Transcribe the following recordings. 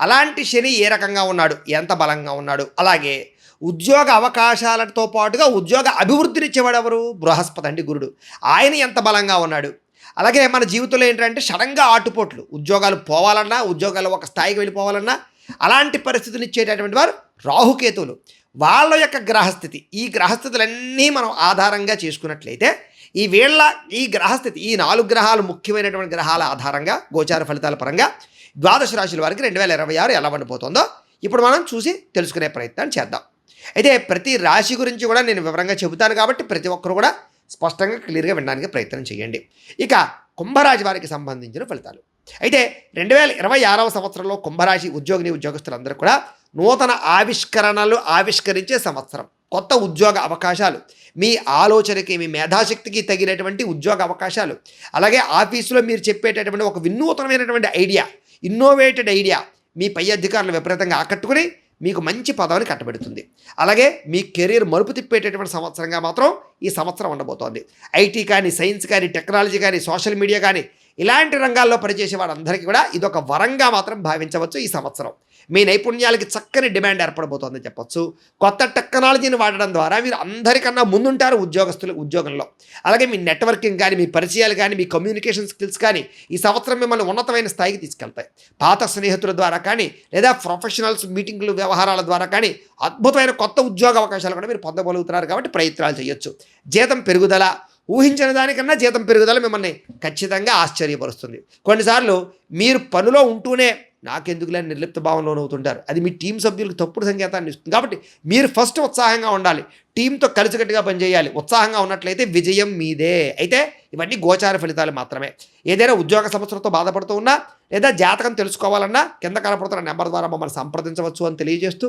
అలాంటి శని ఏ రకంగా ఉన్నాడు? ఎంత బలంగా ఉన్నాడు? అలాగే ఉద్యోగ అవకాశాలతో పాటుగా ఉద్యోగ అభివృద్ధినిచ్చేవాడు ఎవరు బృహస్పతి అండి గురుడు. ఆయన ఎంత బలంగా ఉన్నాడు? అలాగే మన జీవితంలో ఏంటంటే సడన్గా ఆటుపోట్లు. ఉద్యోగాలు పోవాలన్నా ఉద్యోగాలు ఒక స్థాయికి వెళ్ళిపోవాలన్నా అలాంటి పరిస్థితులు ఇచ్చేటటువంటి వారు రాహుకేతువులు. వాళ్ళ యొక్క గ్రహస్థితి. ఈ గ్రహస్థితులన్నీ మనం ఆధారంగా చేసుకున్నట్లయితే ఈ వీళ్ళ ఈ గ్రహస్థితి ఈ నాలుగు గ్రహాలు ముఖ్యమైనటువంటి గ్రహాల ఆధారంగా గోచార ఫలితాల పరంగా ద్వాదశ రాశుల వారికి రెండు వేల ఇరవై ఆరు ఎలా వండిపోతుందో ఇప్పుడు మనం చూసి తెలుసుకునే ప్రయత్నం చేద్దాం. అయితే ప్రతి రాశి గురించి కూడా నేను వివరంగా చెబుతాను కాబట్టి ప్రతి ఒక్కరు కూడా స్పష్టంగా క్లియర్గా వినడానికి ప్రయత్నం చేయండి. ఇక కుంభరాశి వారికి సంబంధించిన ఫలితాలు. అయితే రెండు వేల ఇరవై ఆరవ సంవత్సరంలో కుంభరాశి ఉద్యోగిని ఉద్యోగస్తులందరూ కూడా నూతన ఆవిష్కరణలు ఆవిష్కరించే సంవత్సరం. కొత్త ఉద్యోగ అవకాశాలు. మీ ఆలోచనకి మీ మేధాశక్తికి తగినటువంటి ఉద్యోగ అవకాశాలు. అలాగే ఆఫీసులో మీరు చెప్పేటటువంటి ఒక వినూతనమైనటువంటి ఐడియా ఇన్నోవేటెడ్ ఐడియా మీ పై అధికారులు విపరీతంగా ఆకట్టుకుని మీకు మంచి పదవిని కట్టబెడుతుంది. అలాగే మీ కెరీర్ మలుపు తిప్పేటటువంటి సంవత్సరంగా మాత్రం ఈ సంవత్సరం ఉండబోతోంది. ఐటీ కానీ సైన్స్ కానీ టెక్నాలజీ కానీ సోషల్ మీడియా కానీ ఇలాంటి రంగాల్లో పనిచేసే వాళ్ళందరికీ కూడా ఇదొక వరంగా మాత్రం భావించవచ్చు ఈ సంవత్సరం. మీ నైపుణ్యాలకి చక్కని డిమాండ్ ఏర్పడబోతోందని చెప్పొచ్చు. కొత్త టెక్నాలజీని వాడడం ద్వారా మీరు అందరికన్నా ముందుంటారు ఉద్యోగస్తులు ఉద్యోగంలో. అలాగే మీ నెట్వర్కింగ్ కానీ మీ పరిచయాలు కానీ మీ కమ్యూనికేషన్ స్కిల్స్ కానీ ఈ సంవత్సరం మిమ్మల్ని ఉన్నతమైన స్థాయికి తీసుకెళ్తాయి. పాత స్నేహితుల ద్వారా కానీ లేదా ప్రొఫెషనల్స్ మీటింగ్లు వ్యవహారాల ద్వారా కానీ అద్భుతమైన కొత్త ఉద్యోగ అవకాశాలు కూడా మీరు పొందగలుగుతున్నారు కాబట్టి ప్రయత్నాలు చేయొచ్చు. జీతం పెరుగుదల ఊహించిన దానికన్నా జీతం పెరుగుదల మిమ్మల్ని ఖచ్చితంగా ఆశ్చర్యపరుస్తుంది. కొన్నిసార్లు మీరు పనిలో ఉంటూనే నాకెందుకులే నిర్లిప్త భావంలోనవుతుంటారు అది మీ టీం సభ్యులకు తప్పుడు సంకేతాన్ని ఇస్తుంది. కాబట్టి మీరు ఫస్ట్ ఉత్సాహంగా ఉండాలి. టీంతో కలిసికట్టుగా పనిచేయాలి. ఉత్సాహంగా ఉన్నట్లయితే విజయం మీదే. అయితే ఇవన్నీ గోచార ఫలితాలు మాత్రమే. ఏదైనా ఉద్యోగ సమస్యలతో బాధపడుతూ ఉన్నా లేదా జాతకం తెలుసుకోవాలన్నా కింద కనపడుతున్న నెంబర్ ద్వారా మమ్మల్ని సంప్రదించవచ్చు అని తెలియజేస్తూ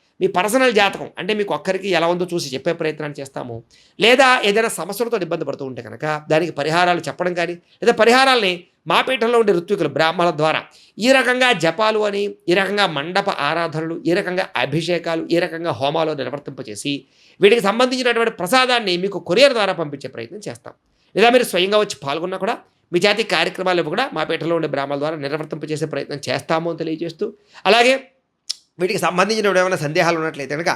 మీ పర్సనల్ జాతకం అంటే మీకు ఒక్కరికి ఎలా ఉందో చూసి చెప్పే ప్రయత్నం చేస్తాము. లేదా ఏదైనా సమస్యలతో ఇబ్బంది పడుతూ ఉంటే కనుక దానికి పరిహారాలు చెప్పడం కానీ లేదా పరిహారాల్ని మా పీఠంలో ఉండే ఋత్వికులు బ్రాహ్మణుల ద్వారా ఈ రకంగా జపాలు అని ఈ రకంగా మండప ఆరాధనలు ఈ రకంగా అభిషేకాలు ఈ రకంగా హోమాలు నిర్వర్తింపచేసి వీటికి సంబంధించినటువంటి ప్రసాదాన్ని మీకు కొరియర్ ద్వారా పంపించే ప్రయత్నం చేస్తాం. లేదా మీరు స్వయంగా వచ్చి పాల్గొన్నా కూడా మీ జాతి కార్యక్రమాలు కూడా మా పీఠంలో ఉండే బ్రాహ్మణుల ద్వారా నిర్వర్తింపచేసే ప్రయత్నం చేస్తాము అని తెలియజేస్తూ అలాగే వీటికి సంబంధించిన ఏమైనా సందేహాలు ఉన్నట్లయితే కనుక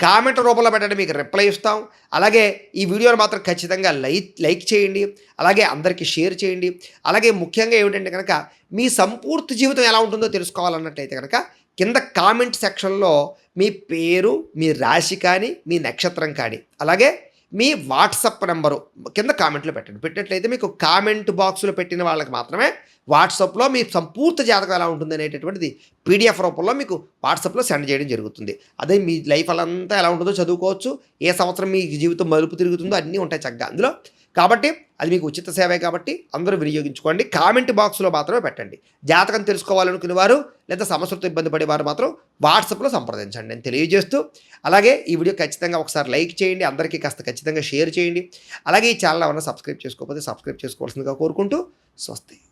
కామెంట్ రూపంలో పెట్టండి మీకు రిప్లై ఇస్తాం. అలాగే ఈ వీడియోను మాత్రం ఖచ్చితంగా లైక్ లైక్ చేయండి అలాగే అందరికీ షేర్ చేయండి. అలాగే ముఖ్యంగా ఏమిటంటే కనుక మీ సంపూర్తి జీవితం ఎలా ఉంటుందో తెలుసుకోవాలన్నట్లయితే కనుక కింద కామెంట్ సెక్షన్లో మీ పేరు మీ రాశి కానీ మీ నక్షత్రం కానీ అలాగే మీ వాట్సప్ నెంబరు కింద కామెంట్లో పెట్టండి. పెట్టినట్లయితే మీకు కామెంట్ బాక్స్లో పెట్టిన వాళ్ళకి మాత్రమే వాట్సాప్లో మీ సంపూర్తి జాతకం ఎలా ఉంటుంది అనేటటువంటిది పీడిఎఫ్ రూపంలో మీకు వాట్సాప్లో సెండ్ చేయడం జరుగుతుంది. అదే మీ లైఫ్ అంతా ఎలా ఉంటుందో చదువుకోవచ్చు ఏ సంవత్సరం మీ జీవితం మలుపు తిరుగుతుందో అన్నీ ఉంటాయి చక్కగా అందులో. కాబట్టి అది మీకు ఉచిత సేవే కాబట్టి అందరూ వినియోగించుకోండి. కామెంట్ బాక్స్లో మాత్రమే పెట్టండి. జాతకం తెలుసుకోవాలనుకునే వారు లేదా సమస్యలతో ఇబ్బంది పడేవారు మాత్రం వాట్సాప్లో సంప్రదించండి. నేను తెలియజేస్తూ అలాగే ఈ వీడియో ఖచ్చితంగా ఒకసారి లైక్ చేయండి. అందరికీ కాస్త ఖచ్చితంగా షేర్ చేయండి. అలాగే ఈ ఛానల్ ఏమైనా సబ్స్క్రైబ్ చేసుకోకపోతే సబ్స్క్రైబ్ చేసుకోవాల్సిందిగా కోరుకుంటూ స్వస్తి.